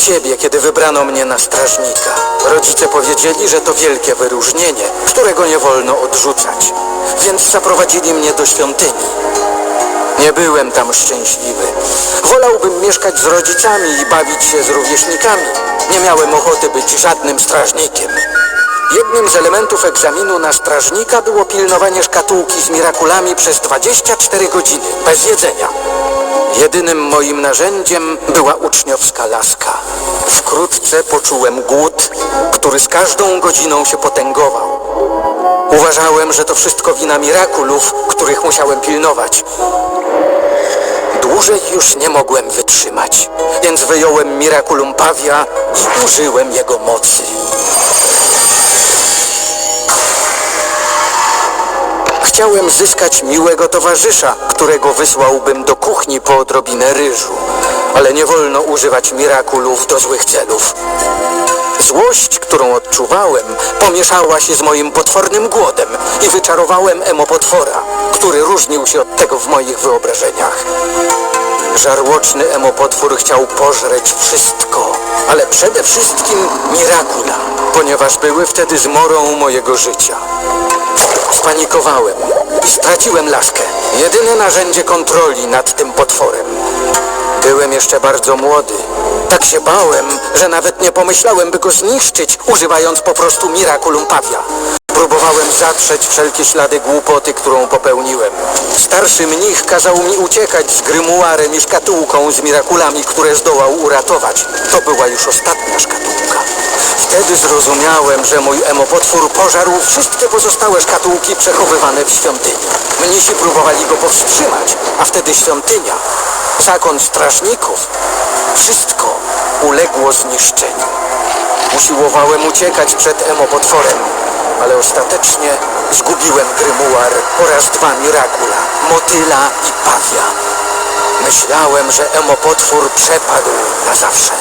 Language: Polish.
ciebie, kiedy wybrano mnie na strażnika. Rodzice powiedzieli, że to wielkie wyróżnienie, którego nie wolno odrzucać. Więc zaprowadzili mnie do świątyni. Nie byłem tam szczęśliwy. Wolałbym mieszkać z rodzicami i bawić się z rówieśnikami. Nie miałem ochoty być żadnym strażnikiem. Jednym z elementów egzaminu na strażnika było pilnowanie szkatułki z mirakulami przez 24 godziny, bez jedzenia. Jedynym moim narzędziem była uczniowska laska. Wkrótce poczułem głód, który z każdą godziną się potęgował. Uważałem, że to wszystko wina mirakulów, których musiałem pilnować. Dłużej już nie mogłem wytrzymać, więc wyjąłem Miraculum Pawia i użyłem jego mocy. Chciałem zyskać miłego towarzysza, którego wysłałbym do kuchni po odrobinę ryżu, ale nie wolno używać Mirakulów do złych celów. Złość, którą odczuwałem, pomieszała się z moim potwornym głodem i wyczarowałem emopotwora, który różnił się od tego w moich wyobrażeniach. Żarłoczny emopotwór chciał pożreć wszystko, ale przede wszystkim Mirakula, ponieważ były wtedy zmorą mojego życia. Spanikowałem i straciłem laskę. Jedyne narzędzie kontroli nad tym potworem. Byłem jeszcze bardzo młody. Tak się bałem, że nawet nie pomyślałem, by go zniszczyć, używając po prostu Miraculum Pawia. Próbowałem zatrzeć wszelkie ślady głupoty, którą popełniłem. Starszy mnich kazał mi uciekać z grymuarem i szkatułką z mirakulami, które zdołał uratować. To była już ostatnia szkatułka. Wtedy zrozumiałem, że mój emopotwór pożarł wszystkie pozostałe szkatułki przechowywane w świątyni. Mnisi próbowali go powstrzymać, a wtedy świątynia, zakon strażników, wszystko uległo zniszczeniu. Usiłowałem uciekać przed emopotworem, ale ostatecznie zgubiłem grymuar oraz dwa mirakula, motyla i pawia. Myślałem, że emopotwór przepadł na zawsze.